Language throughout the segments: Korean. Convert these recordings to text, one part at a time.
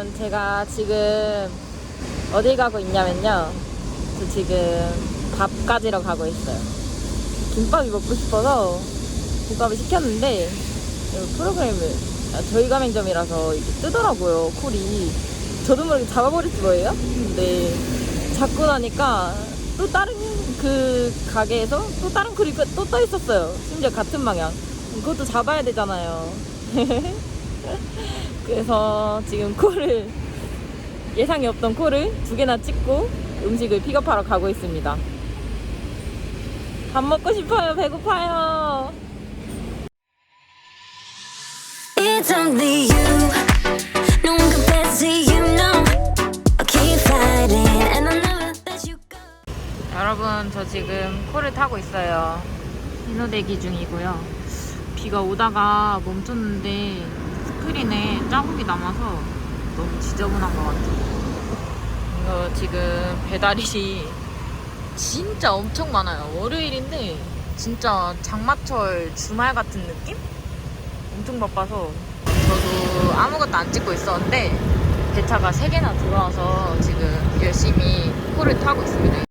여러분 제가 지금 어디 가고 있냐면요. 저 지금 밥 가지러 가고 있어요. 김밥이 먹고 싶어서 김밥을 시켰는데 이 프로그램을 아, 저희 가맹점이라서 이렇게 뜨더라고요 콜이. 저도 모르게 잡아버렸지 뭐예요? 근데 잡고 나니까 또 다른 그 가게에서 또 다른 콜이 또 떠 있었어요. 심지어 같은 방향. 그것도 잡아야 되잖아요 그래서 지금 콜을 예상이 없던 콜을 두 개나 찍고 음식을 픽업하러 가고 있습니다. 밥 먹고 싶어요. 배고파요. 여러분, 저 지금 콜을 타고 있어요. 신호대기 중이고요. 비가 오다가 멈췄는데 스크린에 자국이 남아서 너무 지저분한 것 같아요. 이거 지금 배달이 진짜 엄청 많아요. 월요일인데 진짜 장마철 주말 같은 느낌? 엄청 바빠서 저도 아무것도 안 찍고 있었는데 배차가 3개나 들어와서 지금 열심히 콜을 타고 있습니다.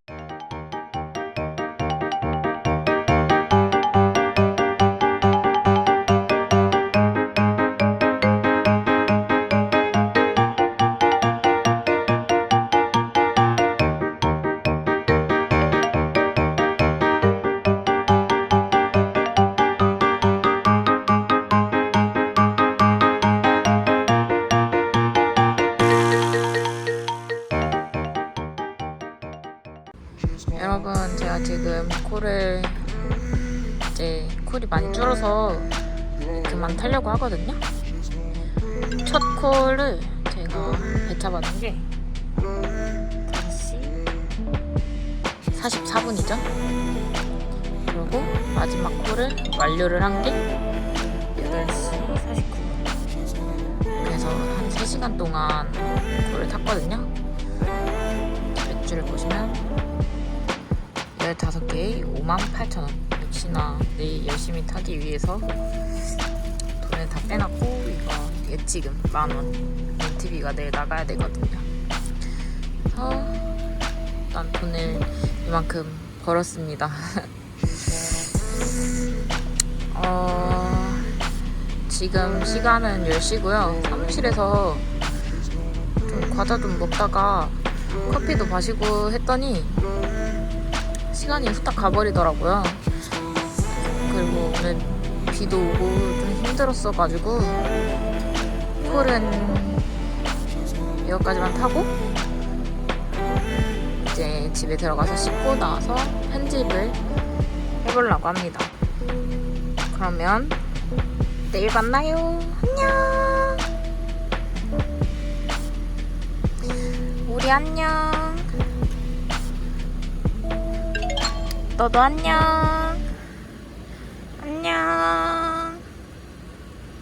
지금 콜을 이제 콜이 많이 줄어서 그만 타려고 하거든요. 첫 콜을 제가 배차받은 게 5시 44분이죠. 그리고 마지막 콜을 완료를 한 게 8시 49분. 그래서 한 3시간 동안 콜을 탔거든요. 맥주를 보시면 15개에 58,000원. 역시나 내일 열심히 타기 위해서 돈을 다 빼놨고 이거 예치금 만원 렌트비가 내일 나가야 되거든요. 그래서 일단 돈을 이만큼 벌었습니다. 어, 지금 시간은 10시고요. 사무실에서 좀 과자 좀 먹다가 커피도 마시고 했더니 시간이 후딱 가버리더라고요. 그리고 오늘 비도 오고 좀 힘들었어가지고 콜은 여기까지만 타고 이제 집에 들어가서 씻고 나와서 편집을 해보려고 합니다. 그러면 내일 만나요. 안녕. 우리 안녕. 너도 안녕. 안녕.